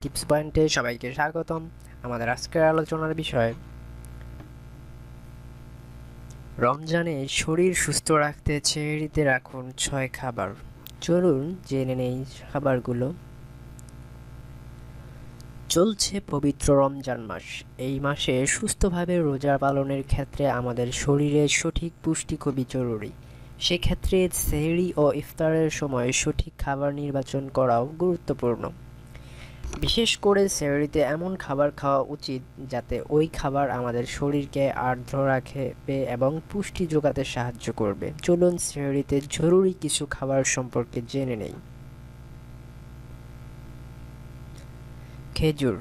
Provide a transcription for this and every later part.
Tips পয়েন্টে সবাইকে স্বাগতম আমাদের আজকের আলোচনার বিষয়। রমজানে শরীর সুস্থ রাখতে ছেড়িতে রাখুন ছয় খাবার। চলুন জেনে নেই খাবারগুলো। চলছে পবিত্র রমজান মাস। এই মাসে সুস্থভাবে রোজা পালনের ক্ষেত্রে আমাদের শরীরে সঠিক পুষ্টি খুবই জরুরি। সেক্ষেত্রে সেহরি ও ইফতারের সময় সঠিক খাবার নির্বাচন করাও গুরুত্বপূর্ণ। বিশেষ করে সেহরিতে এমন খাবার খাওয়া উচিত যাতে ওই খাবার আমাদের শরীরকে আর্দ্র রাখবে এবং পুষ্টি যোগাতে সাহায্য করবে। চলুন সেহরিতে জরুরি কিছু খাবার সম্পর্কে জেনে নেই। খেজুর।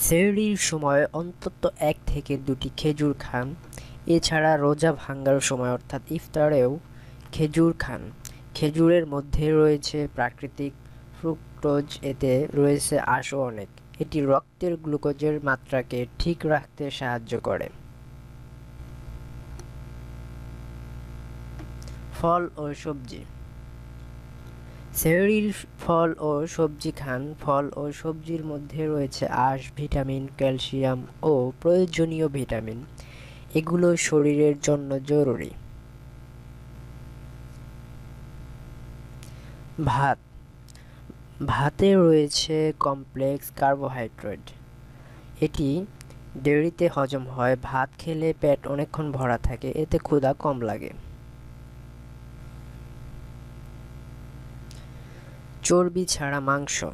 সেহরির সময় অন্তত এক থেকে দুটি খেজুর খান। এছাড়া রোজা ভাঙ্গার সময় অর্থাৎ ইফতারেও খেজুর খান। খেজুরের মধ্যে রয়েছে প্রাকৃতিক ফ্রুক্টোজ এতে রয়েছে আশও অনেক। এটি রক্তের গ্লুকোজের মাত্রাকে ঠিক রাখতে সাহায্য করে। ফল ও সবজি। সেহরির ফল ও সবজি খান। ফল ও সবজির মধ্যে রয়েছে আঁশ, ভিটামিন, ক্যালসিয়াম ও প্রয়োজনীয় ভিটামিন। এগুলো শরীরের জন্য জরুরি। ভাত। ভাতে রয়েছে কমপ্লেক্স কার্বোহাইড্রেট। এটি দেরিতে হজম হয়, ভাত খেলে পেট অনেকক্ষণ ভরা থাকে, এতে ক্ষুধা কম লাগে। চর্বি ছাড়া মাংস।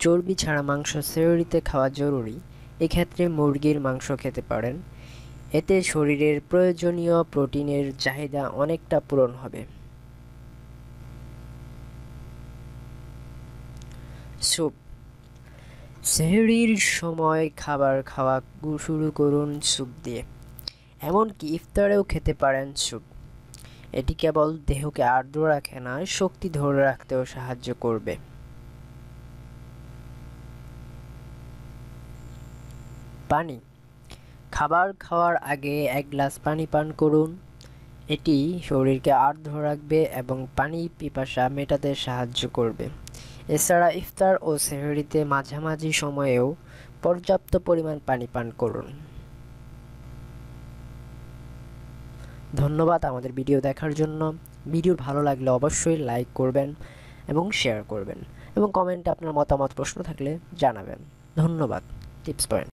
চর্বি ছাড়া মাংস সেররিতে খাওয়া জরুরি। এক্ষেত্রে মুরগির মাংস খেতে পারেন। এতে শরীরের প্রয়োজনীয় প্রোটিনের চাহিদা অনেকটা পূরণ হবে। স্যুপ। সেহরির সময় খাবার খাওয়া শুরু করুন স্যুপ দিয়ে। এমনকি ইফতারেও খেতে পারেন স্যুপ। এটি কেবল দেহকে আর্দ্র রাখে না, শক্তি ধরে রাখতেও সাহায্য করবে। পানি। খাবার খাওয়ার আগে এক গ্লাস পানি পান করুন। এটি শরীরকে আর্দ্র রাখবে এবং পানি পিপাসা মেটাতে সাহায্য করবে। এছাড়া ইফতার ও সেহরিতে মাঝামাঝি সময়েও পর্যাপ্ত পরিমাণ পানি পান করুন। ধন্যবাদ আমাদের ভিডিও দেখার জন্য। ভিডিও ভালো লাগলে অবশ্যই লাইক করবেন এবং শেয়ার করবেন এবং কমেন্টে আপনার মতামত, প্রশ্ন থাকলে জানাবেন। ধন্যবাদ। Tips point.